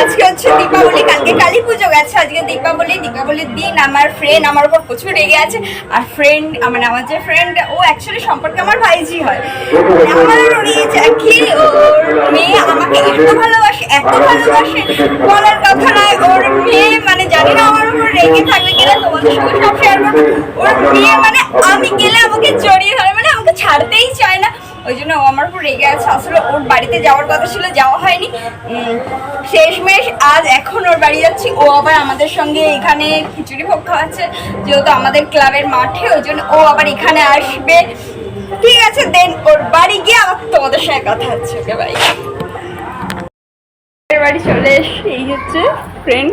আজকে হচ্ছে দীপাবলি কালকে কালী পুজো গেছে আজকে দীপাবলি দীপাবলির দিন আমার ফ্রেন্ড আমার উপর প্রচুর রেগে আছে। আর ফ্রেন্ড মানে আমার যে ফ্রেন্ড ও অ্যাকচুয়ালি সম্পর্কে আমার ভাইজি হয়। মানে আমার ওর আমাকে এত ভালোবাসে এত ভালোবাসে। বলার কথা নয় ওর মেয়ে মানে জানি না আমার উপর রেগে থাকবে কিনা তোমাদের সঙ্গে সব শেয়ার করব। ওর মেয়ে মানে আমি গেলে আমাকে জড়িয়ে ধরে মানে আমাকে ছাড়তেই চায় না। ওই জন্য ও আমার উপর রেগে আছে। আসলে ওর বাড়িতে যাওয়ার কথা ছিল যাওয়া হয়নি। উম, শেষমেশ আজ এখন ওর বাড়ি যাচ্ছি। ও আবার আমাদের সঙ্গে এখানে খিচুড়ি ভোগ খাওয়াচ্ছে যেহেতু আমাদের ক্লাবের মাঠে ওই জন্য ও আবার এখানে আসবে। ঠিক আছে দেন ওর বাড়ি গিয়ে আবার তোমাদের সঙ্গে কথা হচ্ছে ওকে বাড়ি বাড়ি চলে এসে এই হচ্ছে ফ্রেন্ড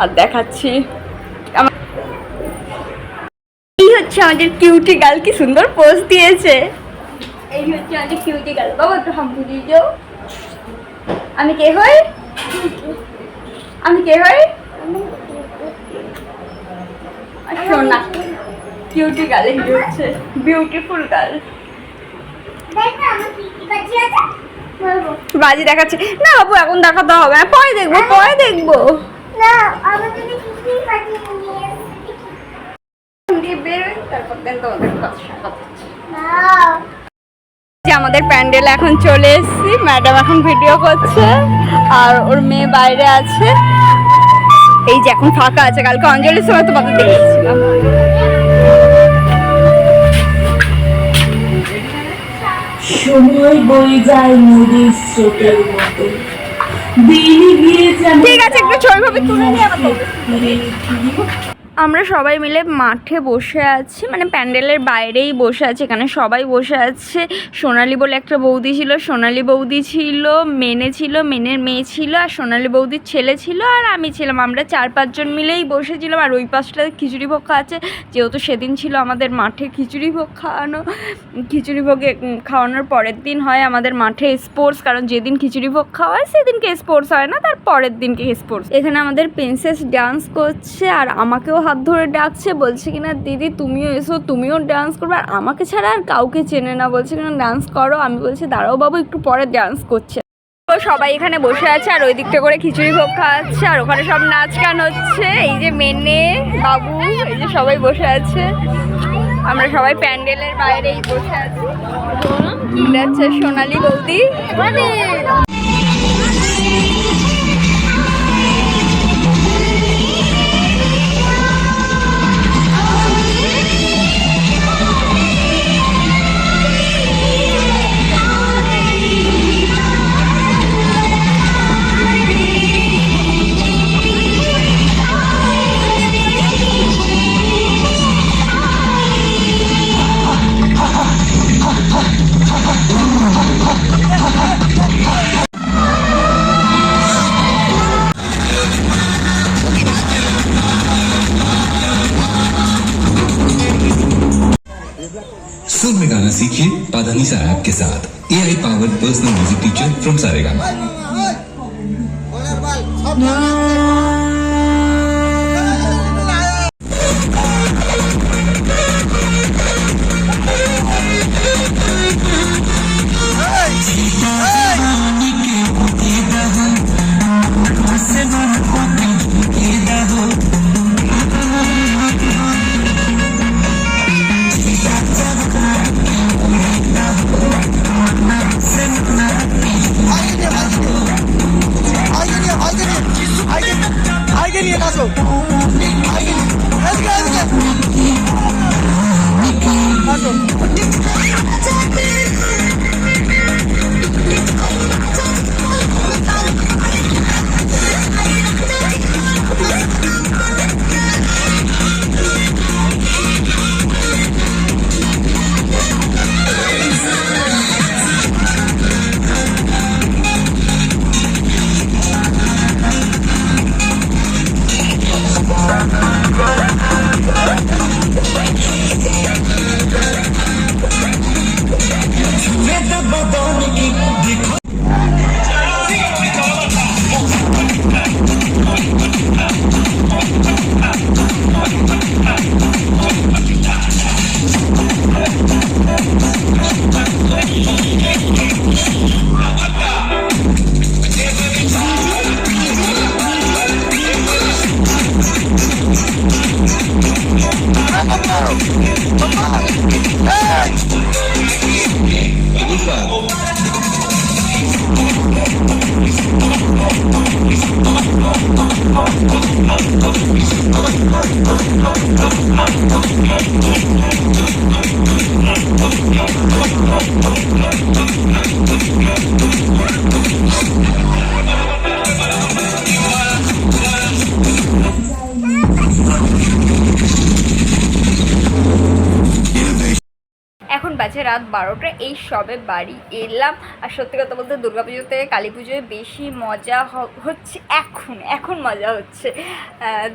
আর দেখাচ্ছি এই হচ্ছে আমাদের কিউটি গার্ল কি সুন্দর পোজ দিয়েছে। এই হচ্ছে আমাদের কিউটি গার্ল বাবা একটু হাম বুঝিয়ে যাও আমি কে হই? আমি কে হই? সোনা কিউটি গার্ল এই হচ্ছে বিউটিফুল গার্ল বাজি দেখাচ্ছে। না বাবু এখন দেখাতে হবে। না পরে দেখব পরে দেখব। কথা কথা আমাদের প্যান্ডেল এখন চলে এসেছি। ম্যাডাম এখন ভিডিও করছে আর ওর মেয়ে বাইরে আছে। এই যে এখন ফাঁকা আছে কালকে অঞ্জলির সময় তোমাদের দেখেছিলাম। সময় বয়ে যায় নদীর স্রোতের মতো। দিনই গিয়ে ঠিক আছে একটু ছবি ভাবে তুলে নিয়ে ফিরে আমরা সবাই মিলে মাঠে বসে আছি মানে প্যান্ডেলের বাইরেই বসে আছি, এখানে সবাই বসে আছে। সোনালি বলে একটা বৌদি ছিল, সোনালি বৌদি ছিল, মেনে ছিল, মেনের মেয়ে ছিল, আর সোনালি বৌদির ছেলে ছিল, আর আমি ছিলাম। আমরা চার পাঁচজন মিলেই বসেছিলাম, আর ওই পাশটা খিচুড়ি ভোগ খাওয়াচ্ছে যেহেতু সেদিন ছিল আমাদের মাঠে খিচুড়ি ভোগ খাওয়ানো, খিচুড়ি ভোগে খাওয়ানোর পরের দিন হয় আমাদের মাঠে স্পোর্টস কারণ যেদিন খিচুড়ি ভোগ খাওয়ায় সেদিনকে স্পোর্টস হয় না, তার পরের দিনকে স্পোর্টস এখানে আমাদের প্রিন্সেস ডান্স করছে, আর আমাকেও হাত ধরে ডাকছে, বলছে কিনা, দিদি, তুমিও এসো, তুমিও ডান্স করবে। আর আমাকে ছাড়া আর কাউকে চেনে না, বলছে কিনা ডান্স করো। আমি বলছি, দাঁড়াও বাবু, একটু পরে ডান্স করছে। তো সবাই এখানে বসে আছে, আর ওই দিকটা করে খিচুড়ি ভোগ খাওয়াচ্ছে আর ওখানে সব নাচ গান হচ্ছে। এই যে মেনে, বাবু, এই যে সবাই বসে আছে। আমরা সবাই প্যান্ডেলের বাইরেই বসে আছি। সোনালি বৌদি? सुर में गाना सीखिए पाधानीसा ऐप के साथ A I power personal music teacher from Saregama নিয়ে আসো আগে King of বাজে রাত বারোটা, এই সবে বাড়ি এলাম। আর সত্যি কথা বলতে দুর্গা পুজো থেকে কালী পুজোয় বেশি মজা হচ্ছে এখন এখন মজা হচ্ছে।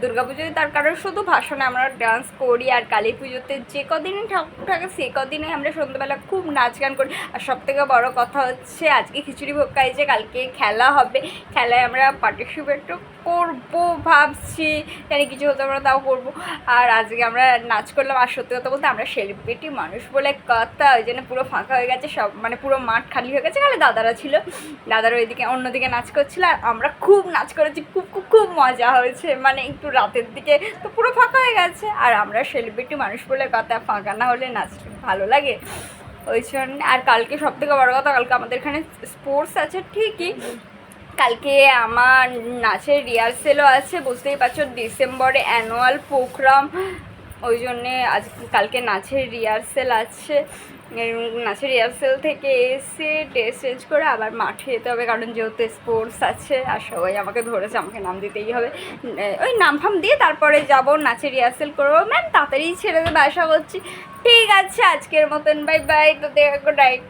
দুর্গা পুজোয় তার কারণ শুধু ভাষণে আমরা ডান্স করি আর কালী পুজোতে যে কদিনই ঠাকুর থাকে সে কদিনে আমরা সন্ধ্যেবেলা খুব নাচ গান করি। আর সব থেকে বড় কথা হচ্ছে আজকে খিচুড়ি ভোগ খাইছে কালকে খেলা হবে। খেলায় আমরা পার্টিসিপেটও করব ভাবছি। জানি কিছু হতে পারে, তাও করব। আর আজকে আমরা নাচ করলাম। আর সত্যি কথা বলতে আমরা সেলিব্রিটি মানুষ বলে কথা ওই জন্য পুরো ফাঁকা হয়ে গেছে, সব মানে পুরো মাঠ খালি হয়ে গেছে, খালি দাদারা ছিল। দাদারা ওইদিকে অন্যদিকে নাচ করছিল, আর আমরা খুব নাচ করেছি, খুব খুব খুব মজা হয়েছে মানে একটু রাতের দিকে তো পুরো ফাঁকা হয়ে গেছে। আর আমরা সেলিব্রিটি মানুষ বলে কথা, ফাঁকা না হলে নাচ ভালো লাগে। ওই জন্য, আর কালকে সব থেকে বড়ো কথা, কালকে আমাদের এখানে স্পোর্টস আছে ঠিকই। কালকে আমার নাচের রিহার্সেলও আছে, বুঝতেই পারছ, ডিসেম্বরে অ্যানুয়াল প্রোগ্রাম ওই জন্যে আজ কালকে নাচের রিহার্সেল আছে। নাচের রিহার্সেল থেকে এসে ড্রেস চেঞ্জ করে আবার মাঠে যেতে হবে, কারণ যেহেতু স্পোর্টস আছে, আর সবাই আমাকে ধরেছে, আমাকে নাম দিতেই হবে। ওই নাম ফাম দিয়ে তারপরে যাব, নাচের রিহার্সেল করব। ম্যাম তাড়াতাড়ি ছেড়ে দেবে আশা করছি। ঠিক আছে, আজকের মতন বাই বাই তো দেখো ডাইট